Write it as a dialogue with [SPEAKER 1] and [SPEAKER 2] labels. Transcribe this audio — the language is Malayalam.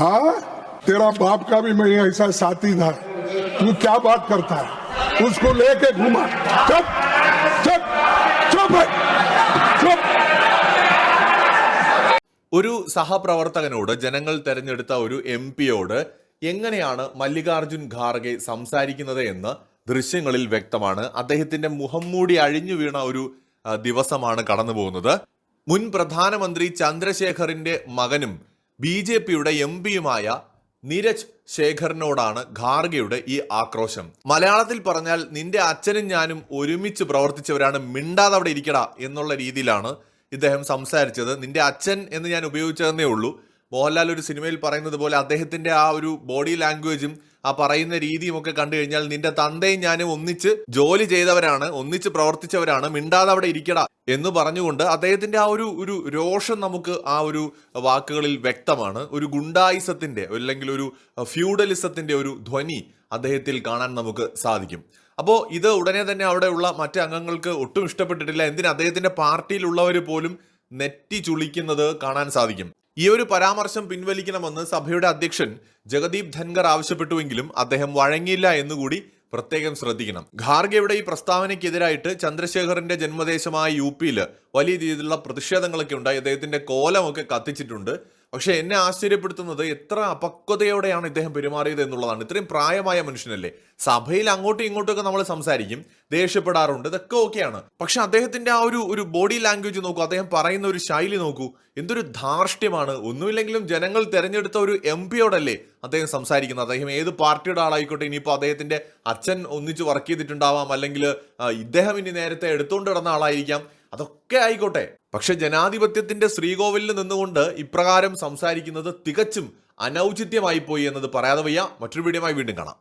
[SPEAKER 1] हाँ तेरा बाप का भी मैं ऐसा साथी था तू क्या बात करता है उसको लेके घूमा चुप चुप चुप है, चुप
[SPEAKER 2] ഒരു സഹപ്രവർത്തകനോട് ജനങ്ങൾ തെരഞ്ഞെടുത്ത ഒരു എം പിയോട് എങ്ങനെയാണ് മല്ലികാർജുൻ ഖാർഗെ സംസാരിക്കുന്നത് എന്ന് ദൃശ്യങ്ങളിൽ വ്യക്തമാണ് അദ്ദേഹത്തിന്റെ മുഖം മൂടി അഴിഞ്ഞു വീണ ഒരു ആ, ദിവസമാണ് കടന്നു പോകുന്നത് മുൻ പ്രധാനമന്ത്രി ചന്ദ്രശേഖറിന്റെ മകനും ബി ജെ പിയുടെ എം പിയുമായ നീരജ് ശേഖറിനോടാണ് ഖാർഗെയുടെ ഈ ആക്രോശം. മലയാളത്തിൽ പറഞ്ഞാൽ നിന്റെ അച്ഛനും ഞാനും ഒരുമിച്ച് പ്രവർത്തിച്ചവരാണ് മിണ്ടാതെ അവിടെ ഇരിക്കടാ എന്നുള്ള രീതിയിലാണ് ഇദ്ദേഹം സംസാരിച്ചത്. നിന്റെ അച്ഛൻ എന്ന് ഞാൻ ഉപയോഗിച്ചതെന്നേ ഉള്ളൂ. മോഹൻലാൽ ഒരു സിനിമയിൽ പറയുന്നത് പോലെ അദ്ദേഹത്തിന്റെ ആ ഒരു ബോഡി ലാംഗ്വേജും ആ പറയുന്ന രീതിയും ഒക്കെ കണ്ടു കഴിഞ്ഞാൽ നിന്റെ തന്തയും ഞാനും ഒന്നിച്ച് ജോലി ചെയ്തവരാണ് ഒന്നിച്ച് പ്രവർത്തിച്ചവരാണ് മിണ്ടാതെ അവിടെ ഇരിക്കടാ എന്ന് പറഞ്ഞുകൊണ്ട് അദ്ദേഹത്തിന്റെ ആ ഒരു ഒരു രോഷം നമുക്ക് ആ ഒരു വാക്കുകളിൽ വ്യക്തമാണ്. ഒരു ഗുണ്ടായിസത്തിന്റെ അല്ലെങ്കിൽ ഒരു ഫ്യൂഡലിസത്തിന്റെ ഒരു ധ്വനി അദ്ദേഹത്തിൽ കാണാൻ നമുക്ക് സാധിക്കും. അപ്പോൾ ഇത് ഉടനെ തന്നെ അവിടെയുള്ള മറ്റ് അംഗങ്ങൾക്ക് ഒട്ടും ഇഷ്ടപ്പെട്ടിട്ടില്ല. എന്തിന്? അദ്ദേഹത്തിന്റെ പാർട്ടിയിലുള്ളവർ പോലും നെറ്റി ചുളിക്കുന്നത് കാണാൻ സാധിക്കും. ഈ ഒരു പരാമർശം പിൻവലിക്കണമെന്ന് സഭയുടെ അധ്യക്ഷൻ ജഗദീപ് ധൻഖർ ആവശ്യപ്പെട്ടുവെങ്കിലും അദ്ദേഹം വഴങ്ങിയില്ല എന്നുകൂടി പ്രത്യേകം ശ്രദ്ധിക്കണം. ഖാർഗെയുടെ ഈ പ്രസ്താവനയ്ക്കെതിരായിട്ട് ചന്ദ്രശേഖറിന്റെ ജന്മദേശമായ യു പിയിൽ വലിയ രീതിയിലുള്ള പ്രതിഷേധങ്ങളൊക്കെ ഉണ്ടായി. അദ്ദേഹത്തിന്റെ കോലമൊക്കെ കത്തിച്ചിട്ടുണ്ട്. പക്ഷെ എന്നെ ആശ്ചര്യപ്പെടുത്തുന്നത് എത്ര അപക്വതയോടെയാണ് ഇദ്ദേഹം പെരുമാറിയത് എന്നുള്ളതാണ്. ഇത്രയും പ്രായമായ മനുഷ്യനല്ലേ? സഭയിൽ അങ്ങോട്ടും ഇങ്ങോട്ടും ഒക്കെ നമ്മൾ സംസാരിക്കും ദേഷ്യപ്പെടാറുണ്ട് ഇതൊക്കെ ഓക്കെയാണ്. പക്ഷെ അദ്ദേഹത്തിന്റെ ആ ഒരു ഒരു ബോഡി ലാംഗ്വേജ് നോക്കൂ അദ്ദേഹം പറയുന്ന ഒരു ശൈലി നോക്കൂ എന്തൊരു ധാർഷ്ട്യമാണ്. ഒന്നുമില്ലെങ്കിലും ജനങ്ങൾ തെരഞ്ഞെടുത്ത ഒരു എം പിയോടല്ലേ അദ്ദേഹം സംസാരിക്കുന്നത്. അദ്ദേഹം ഏത് പാർട്ടിയുടെ ആളായിക്കോട്ടെ ഇനിയിപ്പോൾ അദ്ദേഹത്തിന്റെ അച്ഛൻ ഒന്നിച്ച് വർക്ക് ചെയ്തിട്ടുണ്ടാവാം അല്ലെങ്കിൽ ഇദ്ദേഹം ഇനി നേരത്തെ എടുത്തുകൊണ്ട് കിടന്ന ആളായിരിക്കാം. അതൊക്കെ ആയിക്കോട്ടെ. പക്ഷെ ജനാധിപത്യത്തിന്റെ ശ്രീകോവിലിൽ നിന്നുകൊണ്ട് ഇപ്രകാരം സംസാരിക്കുന്നത് തികച്ചും അനൗചിത്യമായി പോയി എന്നത് പറയാതെ വയ്യ. മറ്റൊരു വീഡിയോമായി വീണ്ടും കാണാം.